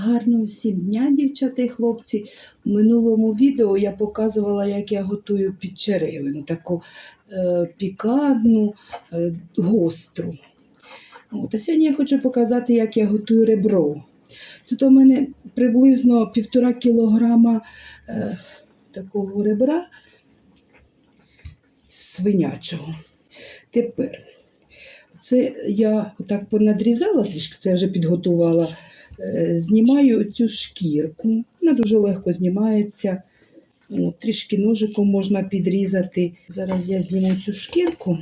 Гарного всім дня, дівчата і хлопці. В минулому відео я показувала, як я готую підчеревину, таку е, пікантну, е, гостру. От, а сьогодні я хочу показати, як я готую ребро. Тут у мене приблизно півтора кілограма е, такого ребра свинячого. Тепер це я так понадрізала трішки, це вже підготувала. Е, Знімаю цю шкірку. Вона дуже легко знімається. Трішки ножиком можна підрізати. Зараз я зніму цю шкірку.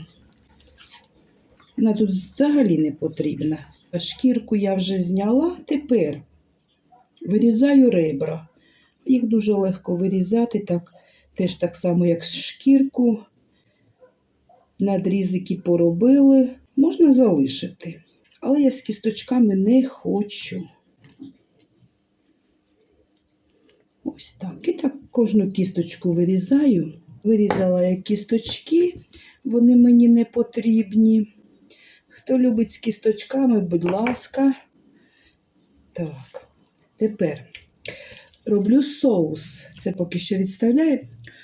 Вона тут взагалі не потрібна. Шкірку я вже зняла. Тепер вирізаю ребра. Їх дуже легко вирізати, так, теж так само, як шкірку. Надрізики поробили. Можна залишити. Але я з кісточками не хочу. Ось так. І так кожну кісточку вирізаю. Вирізала я кісточки, вони мені не потрібні. Хто любить з кісточками, будь ласка. Так, тепер роблю соус. Це поки що відставляю.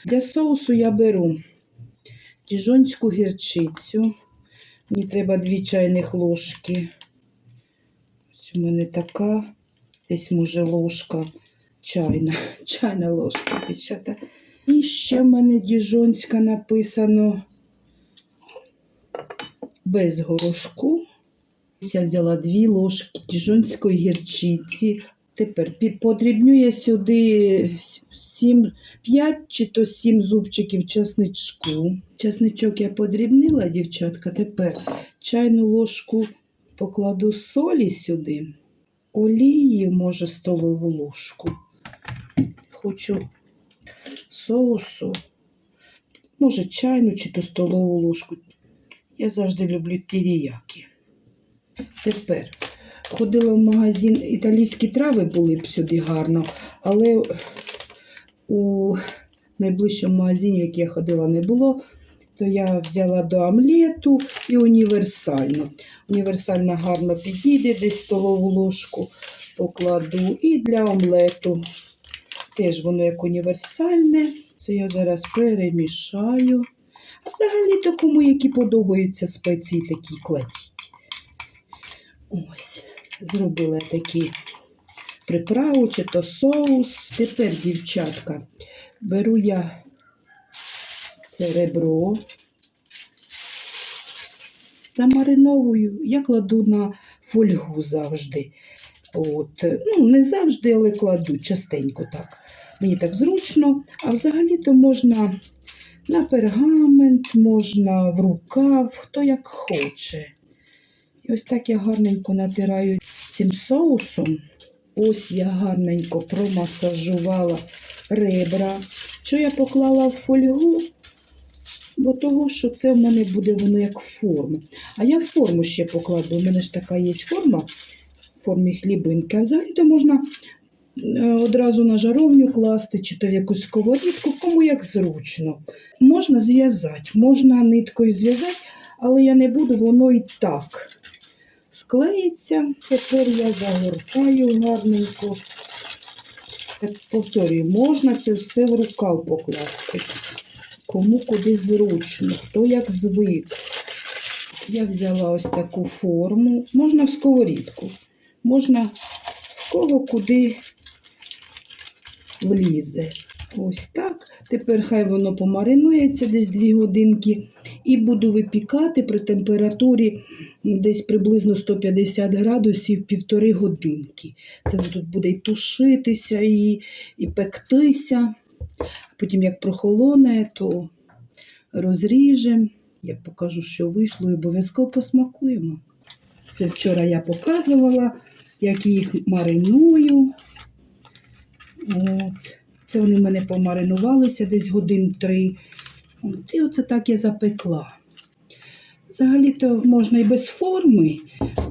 Для соусу я беру діжонську гірчицю. Мені треба 2 чайних ложки. Ось у мене така, десь може ложка чайна, чайна ложка, дівчата. І ще в мене діжонська написано без горошку. Я взяла 2 ложки діжонської гірчиці. Тепер подрібню я сюди 7, 5 чи то 7 зубчиків чесничку. Чесничок я подрібнила, дівчатка. Тепер чайну ложку покладу солі сюди, олії, може, столову ложку. Хочу соусу, може, чайну чи то столову ложку. Я завжди люблю тіріяки. Тепер ходила в магазин, італійські трави були б сюди гарно, але у найближчому магазині, в який я ходила, не було. То я взяла до омлету і універсальну. Універсальна гарно підійде, десь столову ложку покладу. І для омлету теж воно як універсальне. Це я зараз перемішаю. А взагалі-то кому які подобаються спеції, такі кладіть. Ось, зробила такі приправу чи то соус. Тепер, дівчатка, беру я це ребро. Замариновую, я кладу на фольгу завжди. От. Ну, не завжди, але кладу частенько так. Мені так зручно. А взагалі-то можна на пергамент, можна в рукав, хто як хоче. І ось так я гарненько натираю цим соусом. Ось я гарненько промасажувала ребра. Що я поклала в фольгу? Бо того, що це в мене буде воно як форма. А я форму ще покладу. У мене ж така є форма формі хлібинки. А взагалі-то можна е, одразу на жаровню класти, чи то в якусь сковорідку, кому як зручно. Можна зв'язати, можна ниткою зв'язати, але я не буду, воно і так склеїться. Тепер я загортаю гарненько. Повторюю, можна це все в рукав покласти. Кому куди зручно, хто як звик. Я взяла ось таку форму. Можна в сковорідку, можна кого куди влізе. Ось так. Тепер хай воно помаринується десь 2 годинки. І буду випікати при температурі десь приблизно 150 градусів півтори годинки. Це тут буде і тушитися, і, і пектися. Потім, як прохолоне, то розріжемо. Я покажу, що вийшло, і обов'язково посмакуємо. Це вчора я показувала, як їх мариную. От. Це вони в мене помаринувалися десь годин три. От, і оце так я запекла. Взагалі-то можна і без форми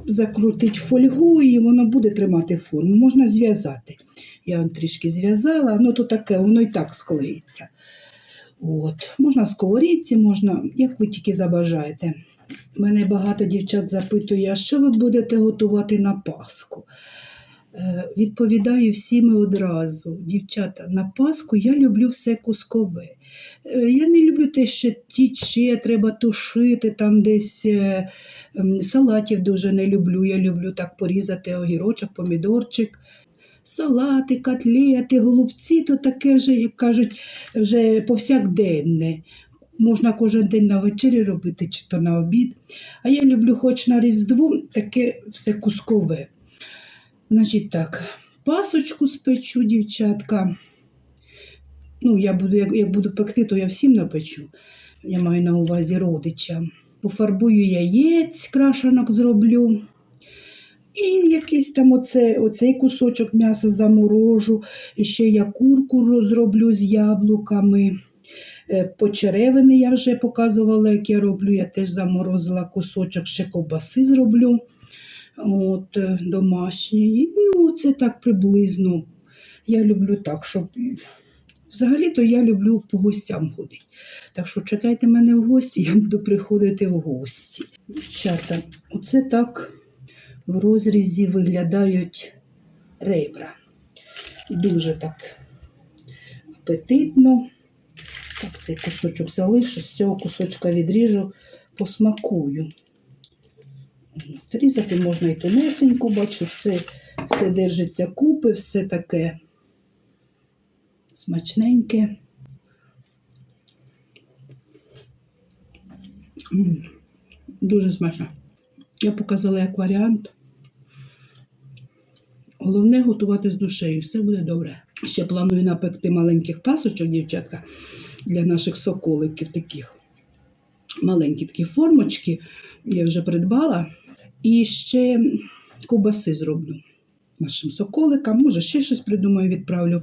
закрутити фольгу, і воно буде тримати форму. Можна зв'язати. Я вам трішки зв'язала, ну то таке, воно і так склеїться. От. Можна в сковорідці, можна, як ви тільки забажаєте. Мене багато дівчат запитує, а що ви будете готувати на Пасху? Е, Відповідаю всіми одразу. Дівчата, на Пасху я люблю все кускове. Е, Я не люблю те, що тіче, треба тушити там десь. е, Салатів дуже не люблю. Я люблю так порізати огірочок, помідорчик. Салати, котлети, голубці то таке вже, як кажуть, вже повсякденне. Можна кожен день на вечері робити чи то на обід. А я люблю хоч на Різдво таке все кускове. Значить так, пасочку спечу, дівчатка. Ну, я буду, як, як буду пекти, то я всім напечу. Я маю на увазі родичам. Пофарбую яєць, крашенок зроблю. І якийсь там оце, оцей кусочок м'яса заморожу. І ще я курку зроблю з яблуками. Е, Почеревини я вже показувала, як я роблю. Я теж заморозила кусочок, ще ковбаси зроблю. От, е, домашньої. Ну, це так приблизно. Я люблю так, щоб. Взагалі-то я люблю по гостям ходити. Так що чекайте мене в гості, я буду приходити в гості. Дівчата, оце так в розрізі виглядають ребра. Дуже так апетитно. Так, цей кусочок залишу, з цього кусочка відріжу, посмакую. Різати можна і тонесенько, бачу, все, все держиться купи, все таке смачненьке. Дуже смачно. Я показала як варіант. Головне готувати з душею, все буде добре. Ще планую напекти маленьких пасочок, дівчатка, для наших соколиків таких. Маленькі такі формочки я вже придбала. І ще ковбаси зроблю нашим соколикам. Може, ще щось придумаю, відправлю.